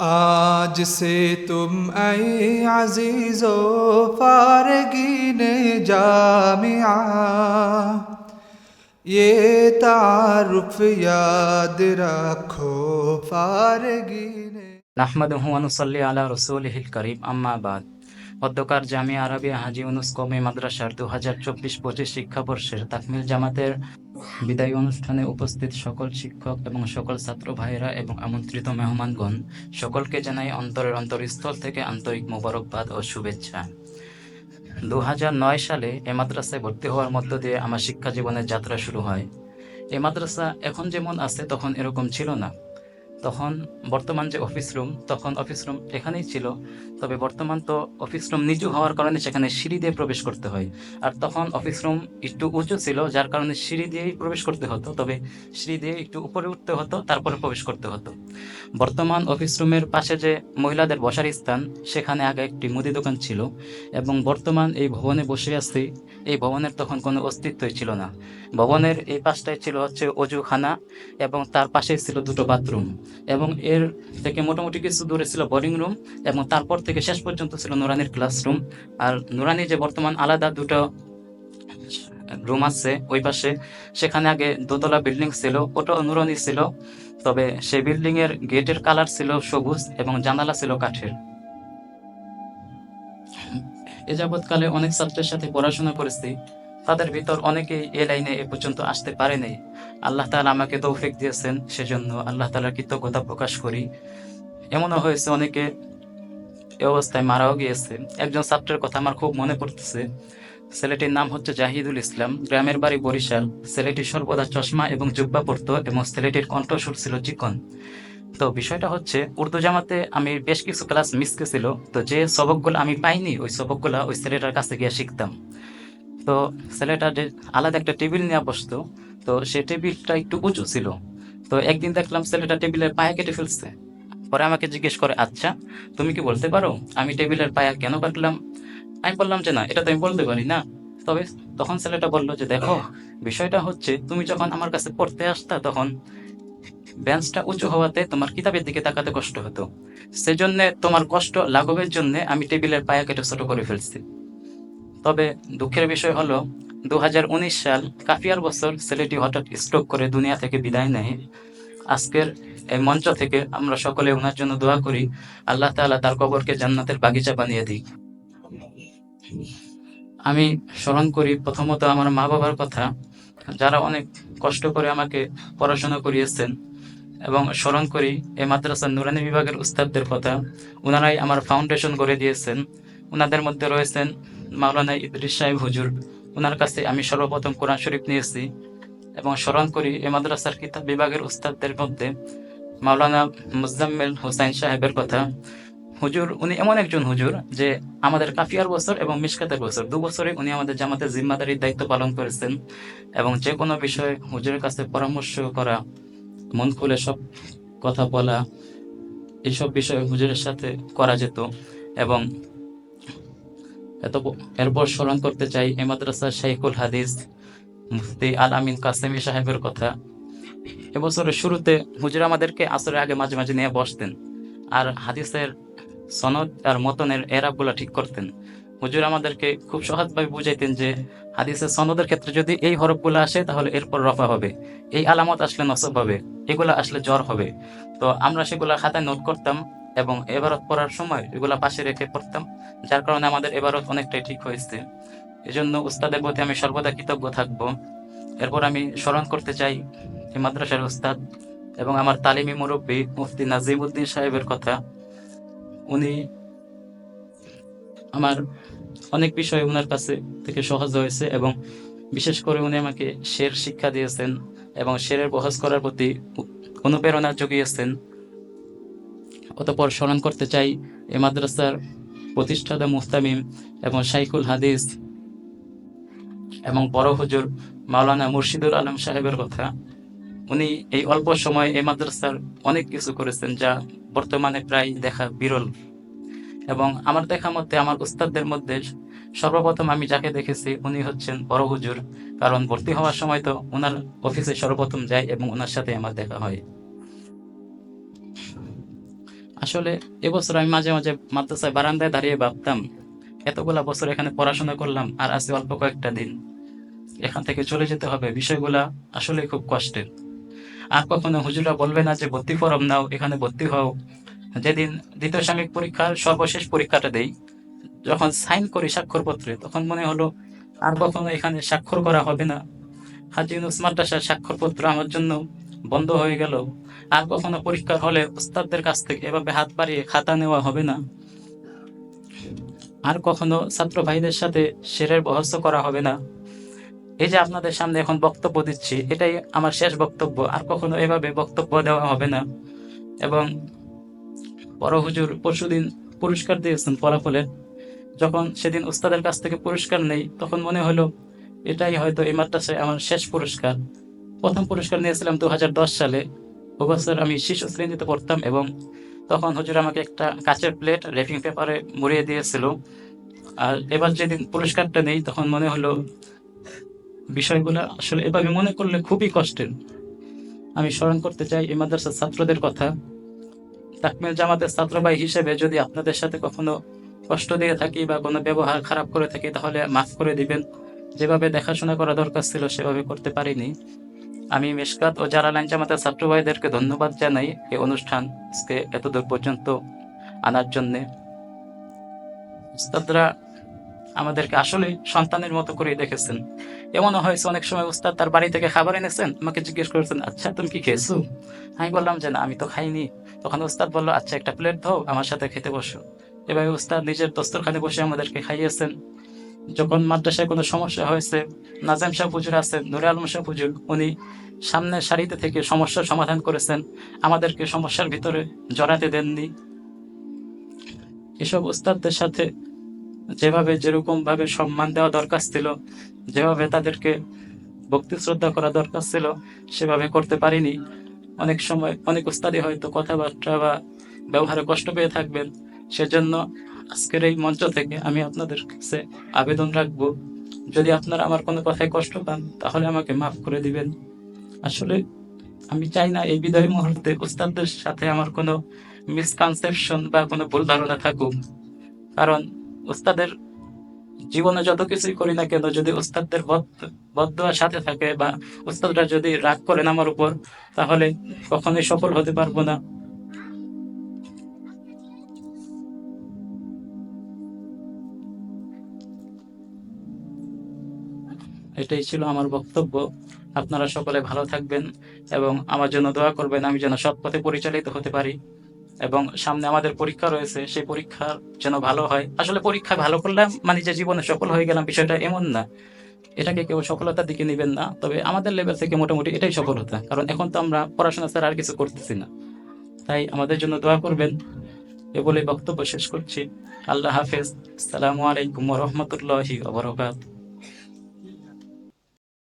آج سے تم اے عزیز و فارگین جامعہ، یہ تعارف یاد رکھو فارگین نحمد علی رسول کریم اما بعد۔ অধ্যকার জামিয়া আরবিয়া হাজি ইউনুস কৌমি মাদ্রাসার দু হাজার চব্বিশ পঁচিশ শিক্ষাবর্ষের তাকমিল জামাতের বিদায়ী অনুষ্ঠানে উপস্থিত সকল শিক্ষক এবং সকল ছাত্র ভাইয়েরা এবং আমন্ত্রিত মেহমানগণ, সকলকে জানাই অন্তরের অন্তরস্থল থেকে আন্তরিক মোবারকবাদ ও শুভেচ্ছা। দু নয় সালে এ মাদ্রাসায় ভর্তি হওয়ার মধ্য দিয়ে আমার শিক্ষা জীবনের যাত্রা শুরু হয়। এ মাদ্রাসা এখন যেমন আছে তখন এরকম ছিল না। তখন বর্তমান যে অফিস রুম তখন অফিস রুম এখানেই ছিল। তবে বর্তমান তো অফিস রুম নিচু হওয়ার কারণে সেখানে সিঁড়ি দিয়ে প্রবেশ করতে হয়। আর তখন অফিস রুম একটু উঁচু ছিল, যার কারণে সিঁড়ি দিয়েই প্রবেশ করতে হতো। তবে সিঁড়ি দিয়ে একটু উপরে উঠতে হতো, তারপরে প্রবেশ করতে হতো। বর্তমান অফিস রুমের পাশে যে মহিলাদের বসার স্থান, সেখানে আগে একটি মুদি দোকান ছিল এবং বর্তমান এই ভবনে বসে আছি, এই ভবনের তখন কোনো অস্তিত্বই ছিল না। ভবনের এই পাশটায় ছিল হচ্ছে অজুখানা এবং তার পাশেই ছিল দুটো বাথরুম এবং এর থেকে মোটামুটি কিছু দূরে ছিল বোর্ডিং রুম এবং তারপর থেকে শেষ পর্যন্ত ছিল নুরানির ক্লাসরুম আর নুরানি যে বর্তমান আলাদা দুটো রুম আছে ওই পাশে, সেখানে আগে দোতলা বিল্ডিং ছিল, ওটাও নুরানি ছিল। তবে সেই বিল্ডিং এর গেটের কালার ছিল সবুজ এবং জানালা ছিল কাঠের। এ যাবৎকালে অনেক ছাত্রের সাথে পড়াশোনা করেছি। তাদের ভিতর অনেকেই এ লাইনে এ পর্যন্ত আসতে পারেনি আল্লাহ তাআলা আমাকে তৌফিক দিয়েছেন সেজন্য আল্লাহ তালার কৃতজ্ঞতা প্রকাশ করি। এমনও হয়েছে অনেকে এ অবস্থায় মারাও গিয়েছে। একজন ছাত্রের কথা আমার খুব মনে পড়তেছে। ছেলেটির নাম হচ্ছে জাহিদুল ইসলাম। গ্রামের বাড়ি বরিশাল। ছেলেটি সর্বদা চশমা এবং জুব্বা পরতো এবং ছেলেটির কণ্ঠস্বর ছিল চিকন। তো বিষয়টা হচ্ছে, উর্দু জামাতে আমি বেশ কিছু ক্লাস মিস গেছিল। তো যে সবকগুলো আমি পাইনি, ওই সবকগুলো ওই ছেলেটার কাছে গিয়ে শিখতাম। তো ছেলেটা আলাদা একটা টেবিল নিয়ে বসতো। তো সে টেবিলটা একটু উঁচু ছিল। তো একদিন দেখলাম ছেলেটা টেবিলের পায়ে কেটে ফেলছে। পরে আমাকে জিজ্ঞেস করে আচ্ছা তুমি কি বলতে পারো? আমি টেবিলের পায়া কেন কাটলাম? আমি বললাম যে, না, এটা তো আমি বলতে পারি না। তবে তখন ছেলেটা বলল যে, দেখো, বিষয়টা হচ্ছে তুমি যখন আমার কাছে পড়তে আসতা, তখন বেঞ্চটা উঁচু হওয়াতে তোমার কিতাবের দিকে তাকাতে কষ্ট হতো। সেজন্য তোমার কষ্ট লাঘবের জন্য আমি টেবিলের পায়া কেটে ছোট করে ফেলছি। তবে দুঃখের বিষয় হলো দু হাজার উনিশ সাল কাফিয়ার বছর ছেলেটি হঠাৎ স্ট্রোক করে দুনিয়া থেকে বিদায় নেয়। আজকের এই মঞ্চ থেকে আমরা সকলে ওনার জন্য দোয়া করি, আল্লাহ তাআলা তার কবরকে জান্নাতের বাগিচা বানিয়ে দিই আমি স্মরণ করি, প্রথমত আমার মা বাবার কথা, যারা অনেক কষ্ট করে আমাকে পড়াশোনা করিয়েছেন, এবং স্মরণ করি, এই মাদ্রাসার নুরানি বিভাগের উস্তাদদের কথা ওনারাই আমার ফাউন্ডেশন গড়ে দিয়েছেন। ওনাদের মধ্যে রয়েছেন মাওলানা ইদ্রিস সাহেব হুজুর ওনার কাছে আমি সর্বপ্রথম কোরআন শরীফ নিয়েছি এবং স্মরণ করি এই মাদ্রাসার কিতাব বিভাগের উস্তাদদের মধ্যে মাওলানা মুজাম্মেল হোসাইন সাহেবের কথা। হুজুর, উনি এমন একজন হুজুর যে আমাদের কাফিয়ার বছর এবং মিশকাতের বছর, দু বছরে উনি আমাদের জামাতের জিম্মাদারির দায়িত্ব পালন করেছেন এবং যে কোনো বিষয়ে হুজুরের কাছে পরামর্শ করা, মন খুলে সব কথা বলা এইসব বিষয়ে হুজুরের সাথে করা যেত এবং এত এরপর স্মরণ করতে চাই এই মাদ্রাসার শাইখুল হাদিস মুফতি আল আমিন কাসেমি সাহেবের কথা। এবছরের শুরুতে হুজুর আমাদেরকে আসরের আগে মাঝে মাঝে নিয়ে বসতেন আর হাদিসের সনদ আর মতনের এরাবগুলো ঠিক করতেন। হুজুর আমাদেরকে খুব সহজভাবে বুঝাইতেন যে হাদিসের সনদের ক্ষেত্রে যদি এই হরফগুলো আসে তাহলে এরপর রফা হবে, এই আলামত আসলে নসব হবে, এগুলো আসলে জ্বর হবে। তো আমরা সেগুলো খাতায় নোট করতাম। এবং এবারত পড়ার সময় এগুলা পাশে রেখে পড়তাম, যার কারণে আমাদের এবারত অনেকটাই ঠিক হয়েছে। এজন্য উস্তাদের প্রতি আমি সর্বদা কৃতজ্ঞ থাকব। এরপর আমি স্মরণ করতে চাই এই মাদ্রাসার উস্তাদ এবং আমার তালিমি মুরব্বী মুফতি নাজিমউদ্দিন সাহেবের কথা। উনি আমার অনেক বিষয় ওনার কাছে থেকে সহজ হয়েছে এবং বিশেষ করে উনি আমাকে শের শিক্ষা দিয়েছেন এবং শেরের বহস করার প্রতি অনুপ্রেরণা জুগিয়েছেন। অতপর স্মরণ করতে চাই এ মাদ্রাসার প্রতিষ্ঠাতা মুস্তামিম এবং শাইখুল হাদিস এবং বড় হুজুর মাওলানা মুর্শিদুল আলম সাহেবের কথা। উনি এই অল্প সময়ে এই মাদ্রাসার অনেক কিছু করেছেন যা বর্তমানে প্রায় দেখা বিরল। এবং আমার দেখা মতে আমার উস্তাদদের মধ্যে সর্বপ্রথম আমি যাকে দেখেছি উনি হচ্ছেন বড় হুজুর, কারণ ভর্তি হওয়ার সময় তো ওনার অফিসে সর্বপ্রথম যাই এবং ওনার সাথে আমার দেখা হয়। আসলে এবছর আমি মাঝে মাঝে মাদ্রাসায় বারান্দায় দাঁড়িয়ে ভাবতাম, এতগুলা বছর এখানে পড়াশোনা করলাম আর আছে অল্প কয়েকটা দিন। এখান থেকে চলে যেতে হবে। বিষয়গুলা আসলে খুব কষ্টের। আর কখনো হুজুরা বলবে না যে, ভর্তি ফরম নাও, এখানে ভর্তি হও। যেদিন দ্বিতীয় সাময়িক পরীক্ষার সর্বশেষ পরীক্ষাটা দেই, যখন সাইন করি স্বাক্ষরপত্রে, তখন মনে হলো আর কখনো এখানে স্বাক্ষর করা হবে না। হাজি ইউনুস স্বাক্ষরপত্র আমার জন্য বন্ধ হয়ে গেল। আর কখনো পরীক্ষার হলে উস্তাদদের কাছ থেকে এভাবে হাত বাড়িয়ে খাতা নেওয়া হবে না। আর কখনো ছাত্র ভাইদের সাথে শেরের বহস্ত করা হবে না। এই যে আপনাদের সামনে এখন বক্তব্য দিচ্ছি, এটাই আমার শেষ বক্তব্য। আর কখনো এভাবে বক্তব্য দেওয়া হবে না। এবং বড় হুজুর পরশুদিন পুরস্কার দিয়েছেন ফলাফলের যখন সেদিন উস্তাদের কাছ থেকে পুরস্কার নেই, তখন মনে হলো, এটাই হয়তো এই মাদ্রাসায় আমার শেষ পুরস্কার। প্রথম পুরস্কার নিয়েছিলাম দু হাজার দশ সালে। ও বছর আমি শিশু শ্রেণীতে পড়তাম এবং তখন হুজুর আমাকে একটা কাচের প্লেট রেপিং পেপারে মুড়িয়ে দিয়েছিল। আর এবার যেদিন পুরস্কারটা নেই, তখন মনে হলো বিষয়গুলো আসলে এভাবে মনে করলে খুবই কষ্টের। আমি স্মরণ করতে চাই এই মাদ্রাসার ছাত্রদের কথা। তাকমিল জামাতের ছাত্র ভাই হিসেবে যদি আপনাদের সাথে কখনো কষ্ট দিয়ে থাকি বা কোনো ব্যবহার খারাপ করে থাকি, তাহলে মাফ করে দিবেন। যেভাবে দেখাশোনা করা দরকার ছিল, সেভাবে করতে পারিনি। আমি মেশকাত ও যারা লাইন জামাতের ছাত্র ভাইদেরকে ধন্যবাদ জানাই এই অনুষ্ঠান আজকে এতদূর পর্যন্ত আনার জন্যে। উস্তাদরা আমাদেরকে আসলে সন্তানের মতো করে দেখেছেন। এমনও হয়েছে অনেক সময় উস্তাদ তার বাড়ি থেকে খাবার এনেছেন, আমাকে জিজ্ঞেস করেছেন আচ্ছা তুমি কি খেয়েছো? আমি বললাম যে, না, আমি তো খাইনি। তখন উস্তাদ বলল আচ্ছা একটা প্লেট দাও, আমার সাথে খেতে বসো। এভাবে উস্তাদ নিজের দস্তরখানে বসে আমাদেরকে খাইয়েছেন। যখন মাদ্রাসায় কোনো সমস্যা হয়েছে, নাজাম শাহ হুজুর আছেন, নুরে আলম শাহ হুজুর, উনি সামনের সারিতে থেকে সমস্যার সমাধান করেছেন। আমাদেরকে সমস্যার ভিতরে জড়াতে দেননি। এসব উস্তাদদের সাথে যেভাবে যেরকম ভাবে সম্মান দেওয়া দরকার ছিল, যেভাবে তাদেরকে ভক্তি শ্রদ্ধা করা দরকার ছিল, সেভাবে করতে পারিনি। অনেক সময় অনেক উস্তাদি হয়তো কথাবার্তা বা ব্যবহারে কষ্ট পেয়ে থাকবেন। সেজন্য আজকের এই মঞ্চ থেকে আমি আপনাদের কাছে আবেদন রাখব, যদি আপনারা আমার কোনো কথায় কষ্ট পান, তাহলে আমাকে মাফ করে দিবেন। আসলে আমি চাই না এই বিদায় মুহূর্তে উস্তাদদের সাথে আমার কোনো মিসকনসেপশন বা কোনো ভুল ধারণা থাকুক। কারণ উস্তাদের জীবনে যত কিছুই করি না কেন, যদি উস্তাদদের বদুয়ার সাথে থাকে বা উস্তাদরা যদি রাগ করেন আমার উপর, তাহলে কখনোই সফল হতে পারব না। এটাই ছিল আমার বক্তব্য। আপনারা সকলে ভালো থাকবেন এবং আমার জন্য দোয়া করবেন, আমি যেন সৎ পথে পরিচালিত হতে পারি এবং সামনে আমাদের পরীক্ষা রয়েছে, সেই পরীক্ষা যেন ভালো হয়। আসলে পরীক্ষা ভালো করলাম মানে যে জীবনে সফল হয়ে গেলাম বিষয়টা এমন না। এটাকে কেউ সফলতার দিকে নেবেন না, তবে আমাদের লেভেল থেকে মোটামুটি এটাই সফলতা, কারণ এখন তো আমরা পড়াশোনা ছাড়া আর কিছু করতেছি না। তাই আমাদের জন্য দোয়া করবেন। এ বলে বক্তব্য শেষ করছি। আল্লাহ হাফেজ। আসসালামু আলাইকুম রহমতুল্লাহি